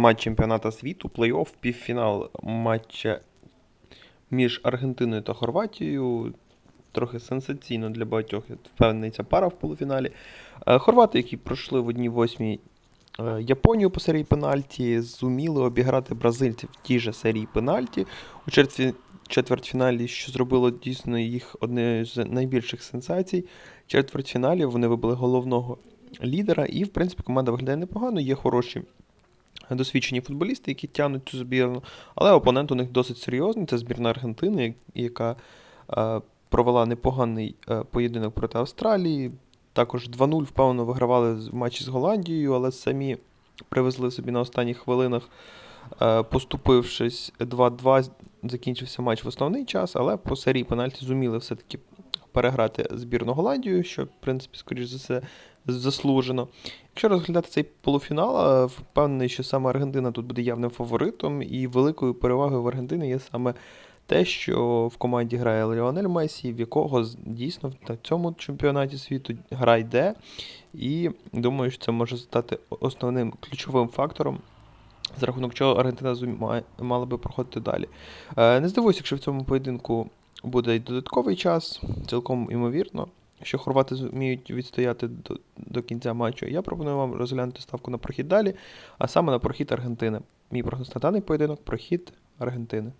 Матч чемпіоната світу, плей-офф, півфінал матча між Аргентиною та Хорватією. Трохи сенсаційно для багатьох, я впевнений, ця пара в полуфіналі. Е, Хорвати, які пройшли в одній восьмій е, Японію по серії пенальті, зуміли обіграти бразильців в тій же серії пенальті у четверть- четвертьфіналі, що зробило дійсно їх однією з найбільших сенсацій. Четвертьфіналі вони вибили головного лідера, і, в принципі, команда виглядає непогано, є хороші досвідчені футболісти, які тягнуть цю збірну, але опонент у них досить серйозний. Це збірна Аргентини, яка е, провела непоганий е, поєдинок проти Австралії. Також 2-0 впевнено вигравали в матчі з Голландією, але самі привезли собі на останніх хвилинах, е, поступившись 2-2, закінчився матч в основний час, але по серії пенальті зуміли все-таки переграти збірну Голландію, що, в принципі, скоріш за все, заслужено. Якщо розглядати цей полуфінал, е, впевнений, що саме Аргентина тут буде явним фаворитом, і великою перевагою в Аргентині є саме те, що в команді грає Леонель Месі, в якого дійсно на цьому чемпіонаті світу гра йде. І думаю, що це може стати основним ключовим фактором. За рахунок чого Аргентина мала би проходити далі. Е, Не здивуюся, якщо в цьому поєдинку буде й додатковий час, цілком імовірно, що хорвати зуміють відстояти до кінця матчу. Я пропоную вам розглянути ставку на прохід далі, а саме на прохід Аргентини. Мій прогноз на даний поєдинок прохід Аргентини.